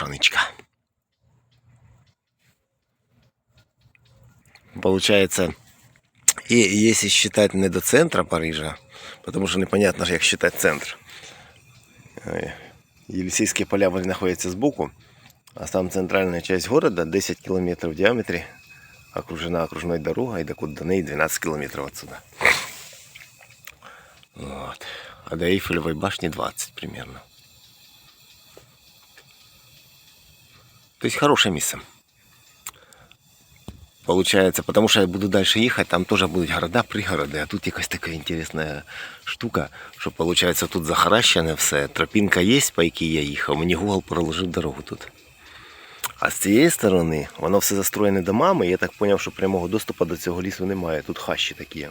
хороша ничка. Получается, и если считать не до центра Парижа, потому что непонятно, як считать центр. Е, Єлисейські поля вони знаходяться збоку, а сам центральна часть города 10 километров в диаметре, окружена окружной дорогой, до куда до неї 12 километров отсюда. Вот. А до Эйфелевой башни 20 примерно. То есть хорошее место. Получается, потому что я буду дальше ехать, там тоже будут города, пригороди, а тут якась така інтересна штука, що получается тут захаращене все, тропінка є, по якій я їхав, мені Google проложив дорогу тут. А з цієї сторони воно все застроєне домами, я так зрозумів, що прямого доступу до цього лісу немає, тут хащі такі.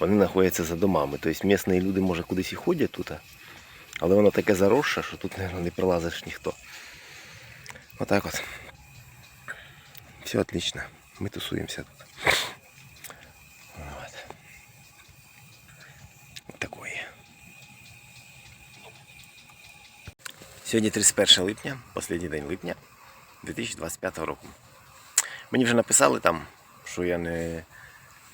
Вони знаходяться за домами. Тобто місцеві люди, може, кудись і ходять тут, але воно таке заросше, що тут, мабуть, не пролазиш ніхто. Отак от. Все отлично. Мы тусуемся тут. Вот. Вот такое. Сьогодні 31 липня, останній день липня 2025 року. Мені вже написали там, що я не.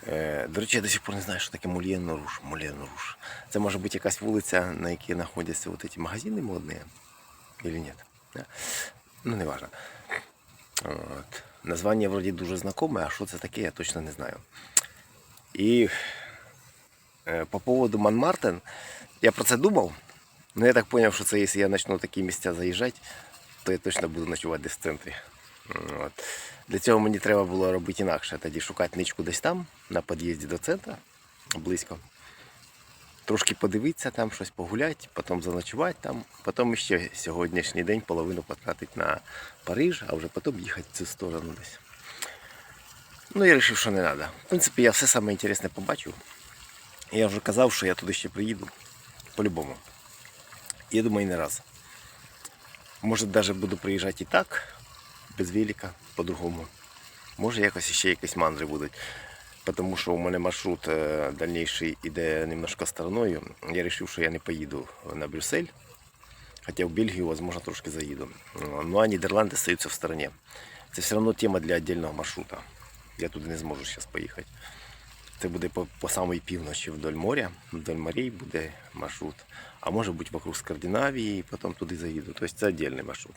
Е, до речі, я до сих пор не знаю, що таке Мульєн Руш. Мульєн Руш. Це може бути якась вулиця, на якій знаходяться ці магазини модні, или ні? Ну, не важно. От. Названня вроді дуже знакоме, а що це таке, я точно не знаю. І е, по поводу Манмартен, я про це думав, але я так зрозумів, що це якщо я почну такі місця заїжджати, то я точно буду ночувати десь в центрі. От. Для цього мені треба було робити інакше. Тоді шукати ничку десь там, на під'їзді до центру, близько. Трошки подивитися там, щось погуляти, потім заночувати там, потім ще сьогоднішній день половину потратити на Париж, а вже потім їхати в цю сторону десь. Ну, я вирішив, що не треба. В принципі, я все саме інтересне побачив. Я вже казав, що я туди ще приїду. По-любому. Я думаю, не раз. Може, навіть буду приїжджати і так, без велика, по-другому. Може, якось ще якісь мандри будуть. Тому що у мене маршрут е, дальніший іде немножко стороною. Я вирішив, що я не поїду на Брюссель. Хоча в Бельгію, возможно, трошки заїду. Ну а Нідерланди остаються в стороні. Це все одно тема для віддільного маршрута. Я туди не зможу зараз поїхати. Це буде по, по самій півночі вдоль моря, вдоль морей буде маршрут. А може бути вокруг Скандинавії, потім туди заїду. Тобто це віддільний маршрут.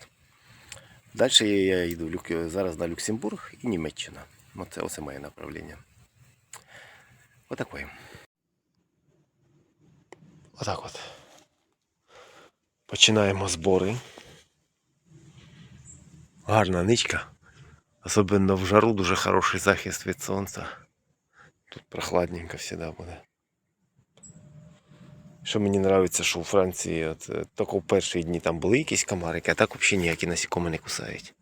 Далі я в Люк- зараз на Люксембург і Німеччина. Оце, оце моє направлення. Отакої. Отак от. Починаємо збори. Гарна ничка. Особливо в жару дуже хороший захист від сонця. Тут прохладненько завжди буде. Що мені подобається, що у Франції от, е, тільки в перші дні там були якісь комарики, а так взагалі ніякі насікоми не кусають.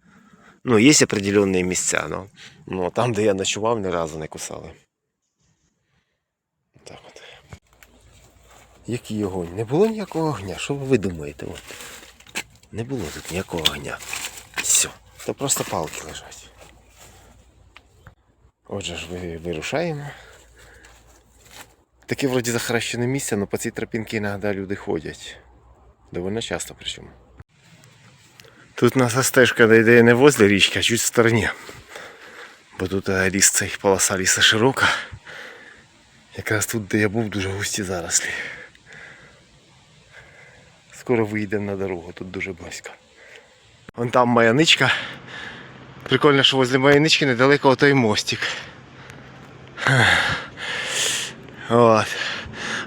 Ну, є определенні місця, но, но там, де я ночував, ні разу не кусали. Так от. Який огонь? Не було ніякого огня. Що ви думаєте? От. Не було тут ніякого огня. Все. То просто палки лежать. Отже ж ви вирушаємо. Таке вроді захаращене місце, але по цій тропінці іноді люди ходять. Довольно часто причому. Тут у нас стежка йде не возле річки, а чуть в стороні. Бо тут е, ліс цей полоса ліса широка. Якраз тут, де я був, дуже густі зарослі. Скоро вийдемо на дорогу, тут дуже близько. Вон там моя ничка. Прикольно, що возле моєї нички недалеко той мостик. От.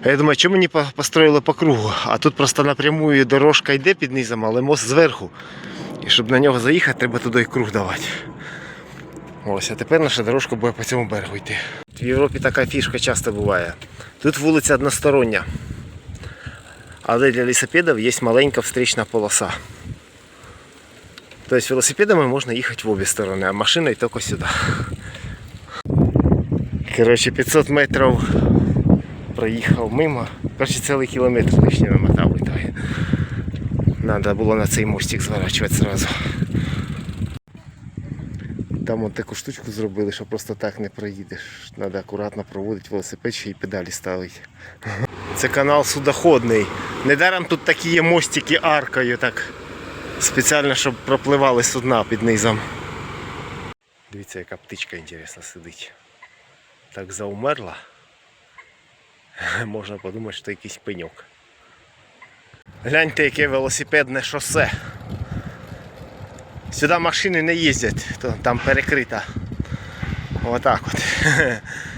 А я думаю, чому мені построїли по кругу? А тут просто напрямую дорожка йде під низом, але мост зверху. І щоб на нього заїхати, треба туди і круг давати. Ось, а тепер наша дорожка буде по цьому берегу йти. В Європі така фішка часто буває. Тут вулиця одностороння. Але для велосипедів є маленька встречна полоса. Тобто велосипедами можна їхати в обі сторони, а машиною тільки сюди. Коротше, 500 метрів проїхав мимо. Коротше, цілий кілометр лишній намотав в ітогі. Надо було на цей мостик зворачувати зразу. Там от таку штучку зробили, що просто так не проїдеш. Треба акуратно проводити велосипед ще й педалі ставити. Це канал судоходний. Недаром тут такі є мостики аркою так Спеціально, щоб пропливали судна під низом. Дивіться, яка птичка інтересна сидить. Так заумерла. Можна подумати, що якийсь пеньок. Гляньте, яке велосипедне шосе. Сюди машини не їздять, то там перекрита. Отак от.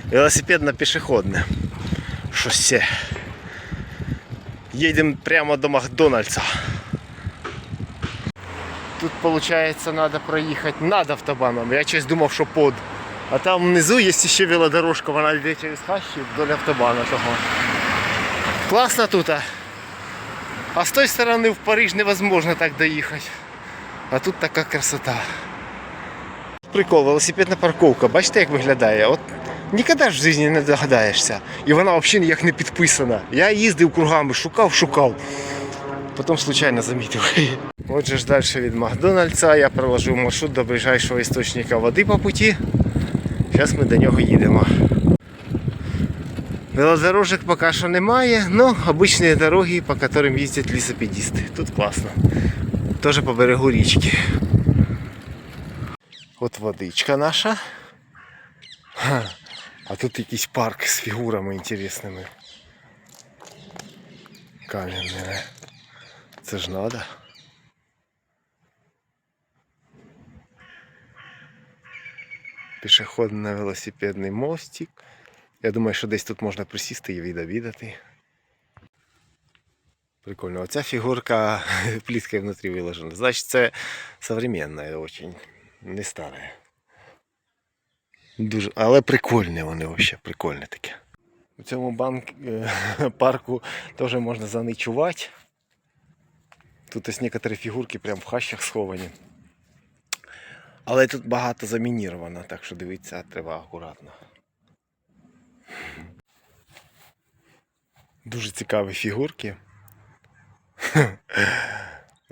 Велосипедно пішохідне. Шосе. Їдемо прямо до Макдональдса. Тут, виходить, треба проїхати над автобаном. Я щось думав, що под. А там внизу є ще велодорожка, вона йде через хащі вдоль автобана того. Класно тут. а. А з тої сторони в Париж невозможно так доїхати. А тут така красота. Прикол, велосипедна парковка. Бачите, як виглядає? От ніколи ж в житті не догадаєшся. І вона взагалі ніяк не підписана. Я їздив кругами, шукав, шукав. Потім случайно замітив. Отже ж далі від Макдональдса я проложив маршрут до ближайшого істочника води по путі. Зараз ми до нього їдемо. Велодорожок поки що немає, але обичні дороги, по яким їздять лісопедисти. Тут класно. Теж по берегу річки. От водичка наша. А тут якийсь парк з фігурами інтересними. Кам'яними. Це ж надо. Пішохідно-велосипедний мостик. Я думаю, що десь тут можна присісти і відвідати. Прикольно. Оця фігурка пліткою внутрі виложена. Значить, це современна очень, не стара. Дуже, але прикольне вони взагалі, прикольне таке. У цьому банк, е, парку теж можна заночувати. Тут ось некоторі фігурки прям в хащах сховані. Але тут багато замініровано, так що дивіться, треба акуратно. Дуже цікаві фігурки.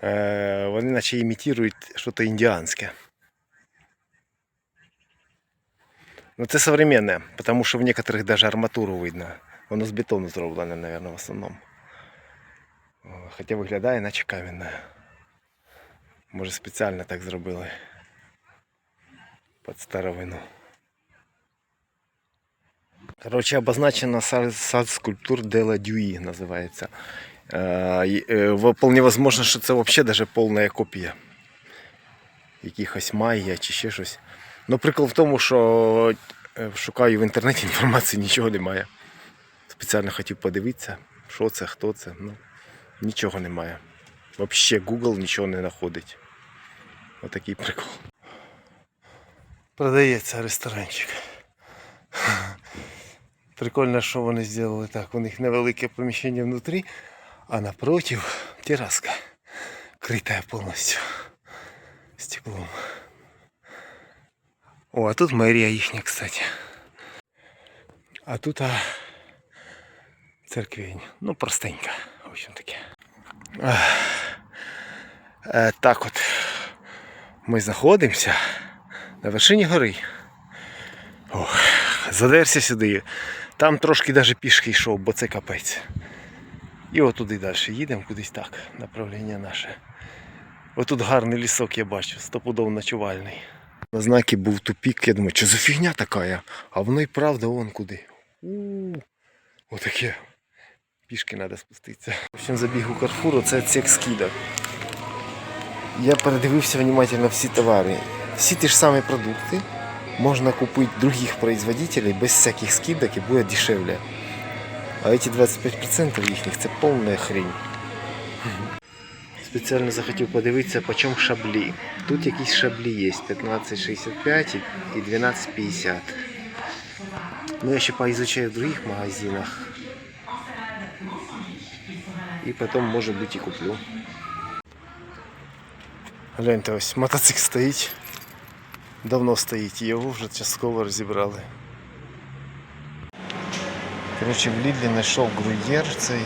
Е, Вони наче імітують щось індіанське. Ну це современне, тому що в некоторых даже арматуру видно. Воно з бетону зроблене, наверное, в основному. О, Хоча виглядає наче кам'яне. Може спеціально так зробили. Під старовину. Короче, обозначено сад, сад скульптур Дела Дюї називається. Е, і, е, в- Вполне возможно, що це взагалі даже повна копія. Якихось майя чи ще щось. Ну, прикол в тому, що е, шукаю в інтернеті інформації, нічого немає. Спеціально хотів подивитися, що це, хто це. Ну, нічого немає. Взагалі Google нічого не знаходить. Отакий прикол. Продається ресторанчик. Прикольно, що вони зробили так. У них невелике поміщення внутрі, а напротив тераска. Крита повністю стеклом. О, а тут мэрия їхня, кстати. А тут а, церквень. Ну, простенька. В общем таки. Е, так от. Ми знаходимося на вершині гори. Ох, задерся сюди. Там трошки навіть пішки йшов, бо це капець. І отуди далі їдемо, кудись так, направлення наше. Отут гарний лісок я бачу, стопудов ночувальний. На знакі був тупік, я думаю, що за фігня така? А воно і правда вон куди. у Отаке. Пішки треба спуститися. В общем, забіг у Карфуру, це цех скидок. Я передивився внимательно всі товари. Всі ті ж самі продукти можна купити других производителей без всяких скидок і буде дешевле. А эти 25% їхніх це повна хрень. Спеціально захотів подивитися, по чому шаблі. Тут якісь шаблі є 15,65 і 12,50. Ну, я ще поизучаю в других магазинах. І потім, може бути, і куплю. Гляньте, ось мотоцикл стоїть. Давно стоїть, його вже частково розібрали. Коротше, в Лідлі знайшов груєр цей.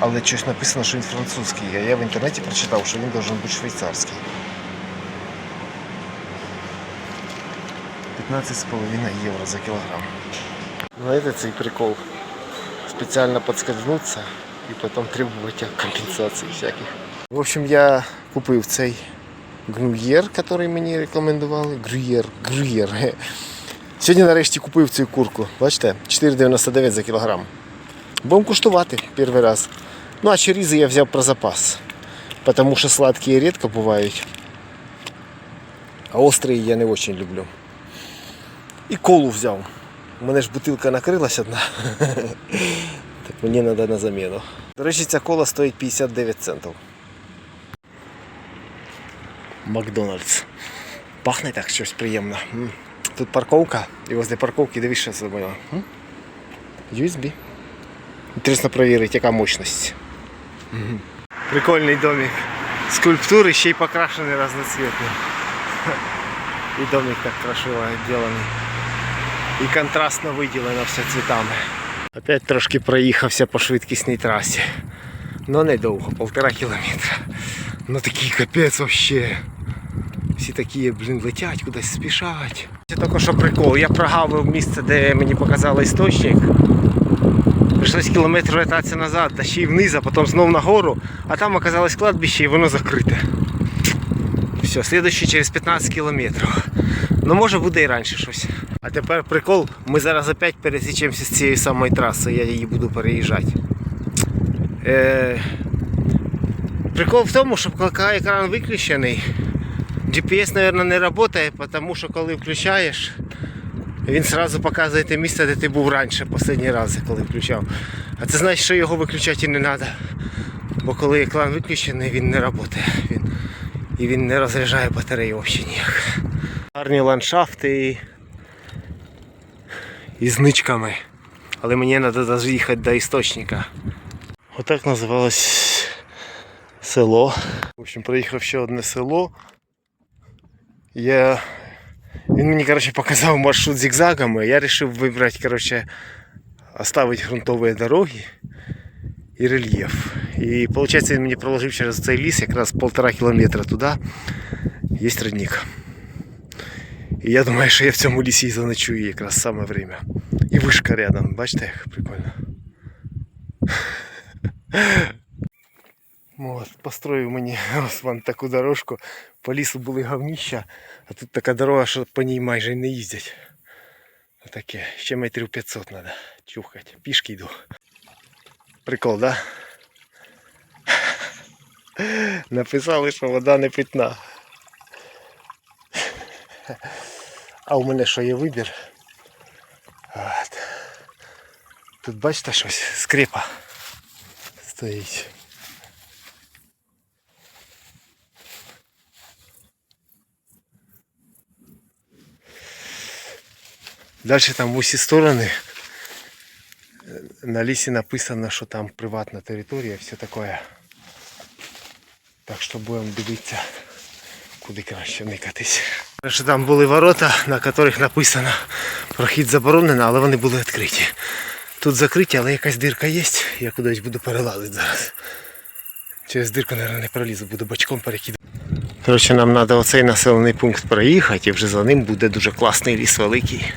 Але щось написано, що він французький, а я в інтернеті прочитав, що він должен бути швейцарський. 15,5 євро за кілограм. Знаєте цей прикол? Спеціально подскользнуться і потім требувати компенсації всяких. В общем, я купив цей грюєр, який мені рекомендували. Грюєр, грюєр. Сьогодні нарешті купив цю курку. Бачите, 4,99 за кілограм. Будемо куштувати перший раз. Ну а черізи я взяв про запас. Потому що сладкі рідко бувають. А острі я не дуже люблю. І колу взяв. У мене ж бутилка накрилась одна. Так мені треба на заміну. До речі, ця кола стоїть 59 центів. Макдональдс. Пахне так щось приємно. Тут парковка, і возле парковки дивись, що. М? USB. Інтересно перевірити, яка мощність. Мгм. Прикольний домик. Скульптури ще й покрашений разноцветно. І домик так красиво зроблений. І контрастно виділено все цвітами. Опять трошки проїхався по швидкісній трасі. Ну недовго, полтора кілометра. Ну такий капець вообще. Всі такі, блін, летять кудись спішать. Це тільки що прикол. Я прогавив місце, де мені показали істочник. Прийшлось кілометр вертатися назад, та ще й вниз, а потім знов нагору, а там оказалось кладбище і воно закрите. Все, слідуючий через 15 кілометрів. Ну може буде і раніше щось. А тепер прикол, ми зараз опять пересічемося з цією самою трасою, я її буду переїжджати. Е... Прикол в тому, що коли екран виключений, GPS, мабуть, не працює, тому що коли включаєш, він одразу показує те місце, де ти був раніше, останній раз, коли включав. А це значить, що його виключати і не треба. Бо коли екран виключений, він не працює. Він, і він не розряджає батарею взагалі ніяк. Гарні ландшафти і, і з ничками. Але мені треба доїхати до істочника. Отак називалось село. В общем, проїхав ще одне село. Я... Він мені короче, показав маршрут зигзагами. Я вирішив вибрати, короче, оставить грунтові дороги і рельєф. І виходить, він мені проложив через цей ліс якраз полтора кілометра туди. Є родник. І я думаю, що я в цьому лісі і заночую якраз саме время. І вишка рядом. Бачите, як прикольно. От, построїв мені Осман таку дорожку. По лісу були говніща, а тут така дорога, що по ній майже не їздять. Отаке. Ще метрів 500 треба чухати. Пішки йду. Прикол, да? Написали, що вода не питна. А у мене що є вибір? От. Тут бачите щось? Скрипа стоїть. Дальше там в усі сторони на лісі написано, що там приватна територія, все таке. Так що будемо дивитися, куди краще никатись. Там були ворота, на яких написано прохід заборонено, але вони були відкриті. Тут закриті, але якась дирка є, я кудись буду перелазити зараз. Через дирку, мабуть, не пролізу, буду бочком перекидати. Коротше, нам треба оцей населений пункт проїхати і вже за ним буде дуже класний ліс великий.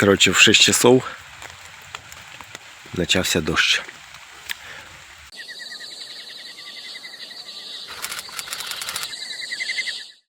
Коротше, в 6 часов почався дощ.